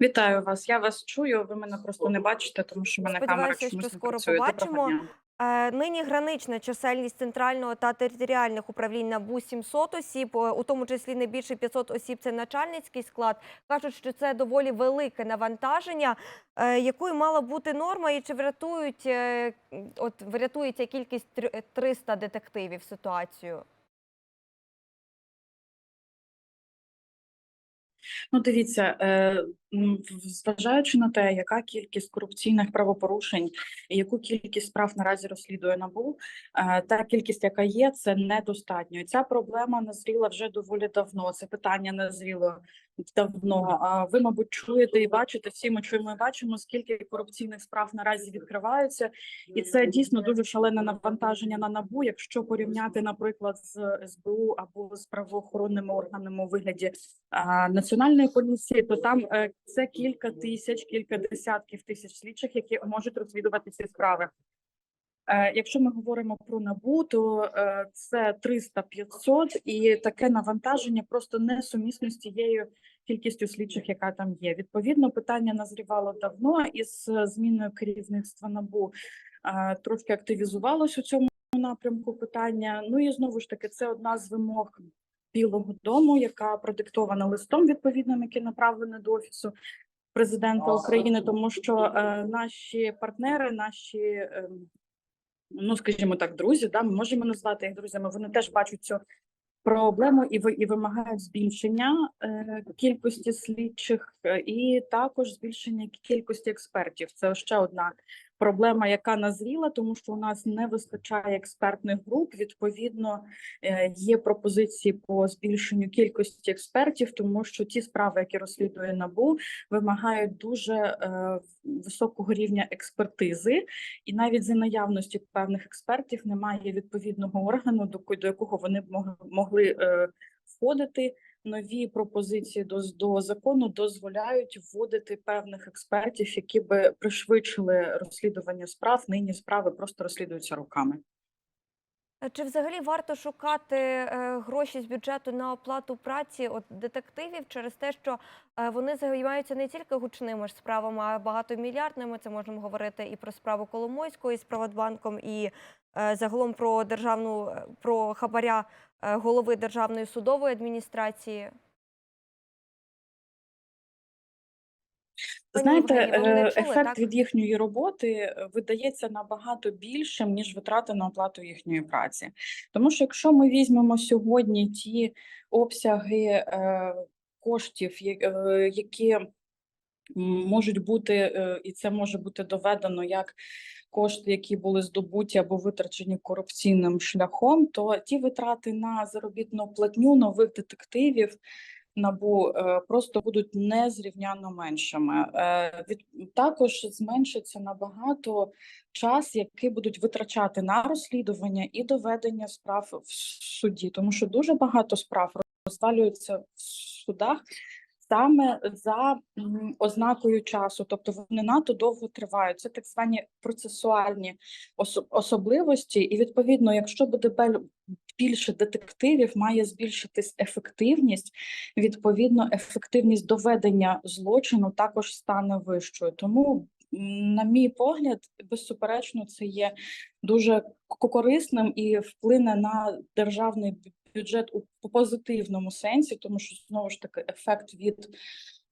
Вітаю вас. Я вас чую. Ви мене просто не бачите, тому що мене камера чомусь що скоро працює. Побачимо. Е, Нині гранична чисельність центрального та територіальних управлінь НАБУ 700 осіб, е, у тому числі не більше 500 осіб – це начальницький склад. Кажуть, що це доволі велике навантаження. Е, Якою мала бути норма і чи врятують, от врятується кількість трьо- 300 детективів ситуацію? Ну, дивіться, е, зважаючи на те, яка кількість корупційних правопорушень і яку кількість справ наразі розслідує НАБУ, е, та кількість, яка є, це недостатньо. І Ця проблема назріла вже доволі давно. Це питання назріло давно. А ви, мабуть, чуєте і бачите, всі ми чуємо і бачимо, скільки корупційних справ наразі відкриваються, і це дійсно дуже шалене навантаження на НАБУ, якщо порівняти, наприклад, з СБУ або з правоохоронними органами у вигляді а, національної поліції, то там е, це кілька тисяч, кілька десятків тисяч слідчих, які можуть розслідувати ці справи. Е, Якщо ми говоримо про набу, то е, це 300-500, і таке навантаження просто несумісно з тією кількістю слідчих, яка там є. Відповідно, питання назрівало давно, і з зміною керівництва набу трошки активізувалось у цьому напрямку питання. Ну і знову ж таки, це одна з вимог Білого Дому, яка продиктована листом відповідним, який направлений до офісу президента України, тому що е, наші партнери, наші, е, ну скажімо так, друзі, да, ми можемо назвати їх друзями. Вони теж бачать цю проблему і і вимагають збільшення е, кількості слідчих, е, і також збільшення кількості експертів. Це ще одна проблема, яка назріла, тому що у нас не вистачає експертних груп. Відповідно, е, є пропозиції по збільшенню кількості експертів, тому що ті справи, які розслідує набу, вимагають дуже е, високого рівня експертизи, і навіть за наявності певних експертів немає відповідного органу, до, ко- до якого вони могли е, входити. Нові пропозиції до, до закону дозволяють вводити певних експертів, які би пришвидшили розслідування справ. Нині справи просто розслідуються руками. Е, Чи взагалі варто шукати е, гроші з бюджету на оплату праці от детективів через те, що е, вони займаються не тільки гучними ж справами, а багатомільярдними. Це можемо говорити і про справу Коломойської з Приватбанком, і загалом про державну про хабаря голови Державної судової адміністрації. Знаєте, е, ефект від їхньої роботи е, видається набагато більшим, ніж витрати на оплату їхньої праці. Тому що якщо ми візьмемо сьогодні ті обсяги е, коштів, які можуть бути, і це може бути доведено як кошти, які були здобуті або витрачені корупційним шляхом, то ті витрати на заробітну платню нових детективів набу е, просто будуть незрівняно меншими. Е, від також зменшиться набагато час, який будуть витрачати на розслідування і доведення справ в суді, тому що дуже багато справ розвалюються в судах. Саме за ознакою часу, тобто вони надто довго тривають. Це так звані процесуальні особливості, і відповідно, якщо буде більше детективів, має збільшитись ефективність. Відповідно, ефективність доведення злочину також стане вищою. Тому, на мій погляд, безсуперечно, це є дуже корисним і вплине на державний бюджет у позитивному сенсі, тому що знову ж таки ефект від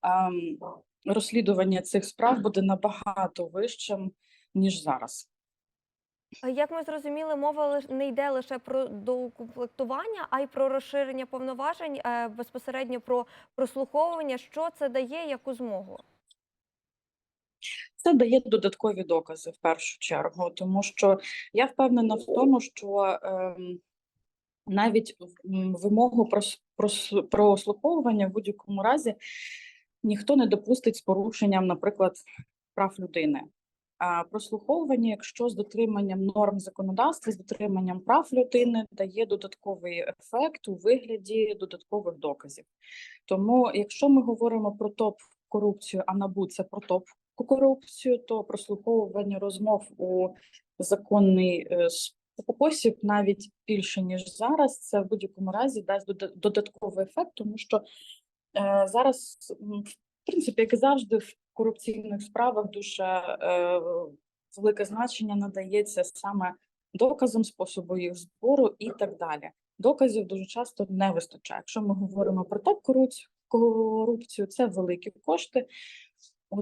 ем, розслідування цих справ буде набагато вищим ніж зараз. Е, Як ми зрозуміли, мова не йде лише про доукомплектування, а й про розширення повноважень, е, безпосередньо про прослуховування. Що це дає, яку змогу? Це дає додаткові докази в першу чергу, тому що я впевнена в тому, що ем, навіть вимогу про, прослуховування в будь-якому разі ніхто не допустить з порушенням, наприклад, прав людини. А прослуховування, якщо з дотриманням норм законодавства, з дотриманням прав людини, дає додатковий ефект у вигляді додаткових доказів. Тому, якщо ми говоримо про топ корупцію, а НАБУ це про топ корупцію, то прослуховування розмов у законний е, спосіб навіть більше ніж зараз. Це в будь-якому разі дасть дода- додатковий ефект, тому що е, зараз м, принципі, як і завжди, в корупційних справах дуже е, велике значення надається саме доказам, способу їх збору і так далі. Доказів дуже часто не вистачає. Якщо ми говоримо про топ корупцію, це великі кошти,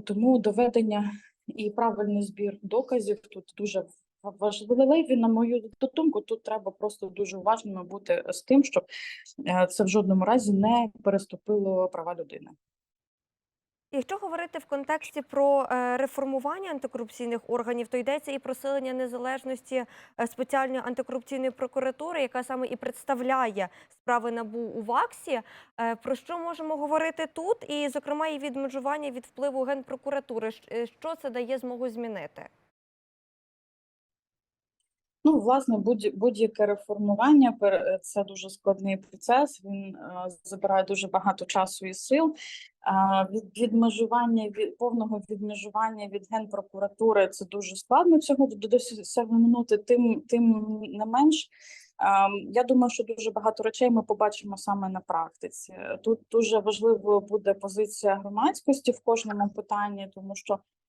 тому доведення і правильний збір доказів тут дуже важливі. На мою думку, тут треба просто дуже уважними бути з тим, щоб е, це в жодному разі не переступило права людини. Якщо говорити в контексті про е, реформування антикорупційних органів, то йдеться і про силення незалежності е, спеціальної антикорупційної прокуратури, яка саме і представляє справи НАБУ у ВАКСі. Про що можемо говорити тут? І, зокрема, і відмежування від впливу генпрокуратури. Що це дає змогу змінити? Ну, власне, будь- будь-яке реформування пер- це дуже складний процес. Він е, забирає дуже багато часу і сил. Від відмежування від повного відмежування від генпрокуратури це дуже складно цього досягнути. Тим тим не менш. Я думаю, що дуже багато речей ми побачимо саме на практиці. Тут дуже важливою буде позиція громадськості в кожному питанні, тому що Е,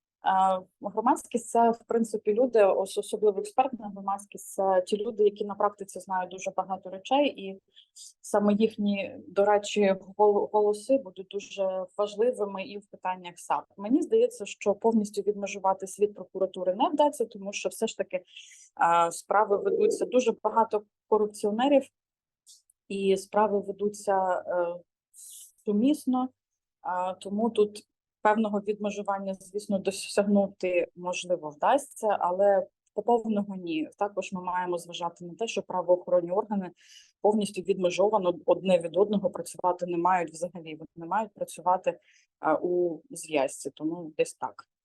Громадськість це в принципі люди, ос- особливо експертна громадськість, це ті люди, які на практиці знають дуже багато речей, і саме їхні, до речі, голоси будуть дуже важливими і в питаннях САП. Мені здається, що повністю відмежувати світ прокуратури не вдасться, тому що все ж таки справи ведуться дуже багато корупціонерів, і справи ведуться е, сумісно. Тому тут певного відмежування, звісно, досягнути можливо вдасться, але повного ні. Також ми маємо зважати на те, що правоохоронні органи повністю відмежовано одне від одного працювати не мають взагалі. Вони мають працювати у зв'язці, тому десь так.